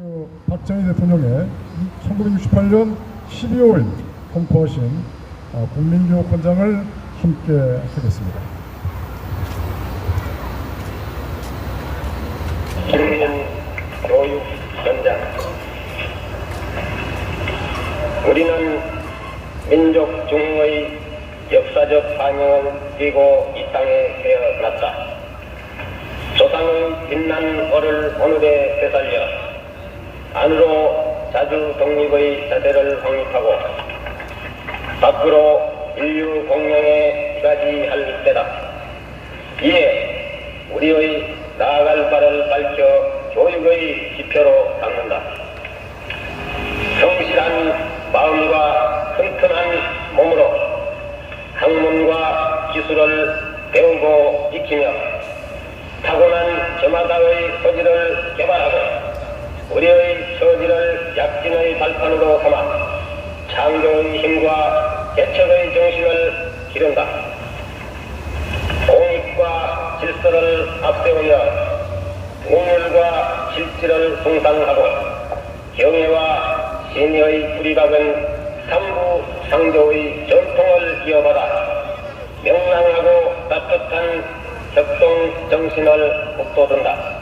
그 박정희 대통령의 1968년 12월 공포하신 어, 국민교육원장을 함께 하겠습니다. 국민 교육 현장 우리는 민족 중흥의 역사적 반영을 띠고 이 땅에 태어났다. 조상의 빛난 얼을 오늘에 되살려 안으로 자주 독립의 자세를 확립하고 밖으로 인류 공명에 이바지할 때다. 이에 우리의 나아갈 바를 밝혀 교육의 지표로 삼는다. 성실한 마음과 튼튼한 몸으로 학문과 기술을 배우고 익히며 타고난 저마다의 소질을 개발하고 우리의 처지를 약진의 발판으로 삼아 창조의 힘과 개척의 정신을 기른다. 공익과 질서를 앞세우며 우물과 실질을 숭상하고 경애와 신의의 뿌리박은 삼부 상조의 전통을 이어받아 명랑하고 따뜻한 협동 정신을 북돋운다.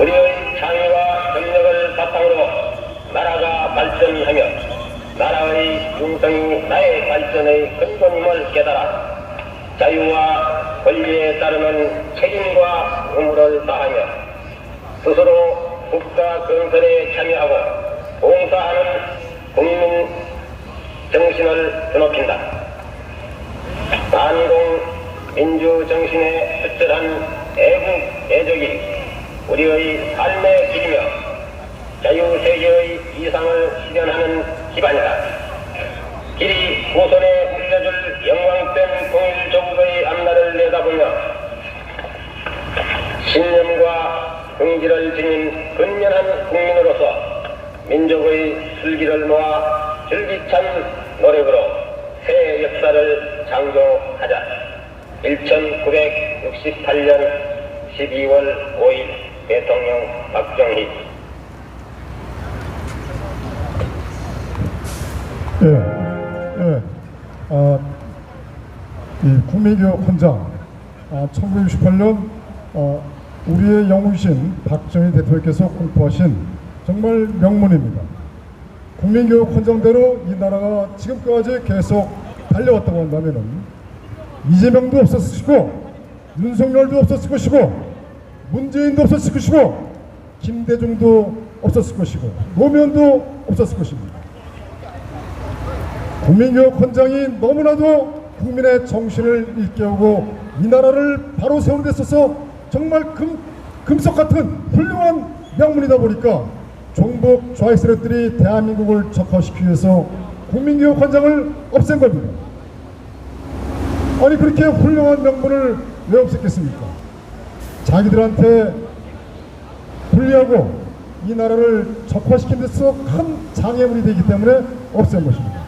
우리의 창의와 협력을 바탕으로 나라가 발전하며 나라의 융성이 나의 발전의 근본임을 깨달아 자유와 권리에 따르는 책임과 의무를 다하며 스스로 국가 건설에 참여하고 봉사하는 국민 정신을 드높인다. 반공 민주 정신의 특별한 애국 애적이 우리의 삶의 길이며 자유세계의 이상을 실현하는 기반이다. 길이 후손에 물려줄 영광된 통일 조국의 앞날을 내다보며 신념과 긍지를 지닌 근면한 국민으로서 민족의 슬기를 모아 줄기찬 노력으로 새 역사를 창조하자. 1968년 12월 5일 대통령 박정희 예, 예, 아, 이 국민교육 헌장, 아, 1968년 어, 우리의 영웅신 박정희 대통령께서 공포하신 정말 명문입니다. 국민교육 헌장대로 이 나라가 지금까지 계속 달려왔다고 한다면은 이재명도 없었을 것이고 윤석열도 없었을 것이고 문재인도 없었을 것이고 김대중도 없었을 것이고 노무현도 없었을 것입니다. 국민교육 헌장이 너무나도 국민의 정신을 일깨우고 이 나라를 바로 세우는 데 있어서 정말 금, 금석 같은 훌륭한 명문이다 보니까 종북 좌익 세력들이 대한민국을 적화시키기 위해서 국민교육 헌장을 없앤 겁니다. 아니 그렇게 훌륭한 명문을 왜 없앴겠습니까? 자기들한테 불리하고 이 나라를 적화시키는 데서 큰 장애물이 되기 때문에 없앤 것입니다.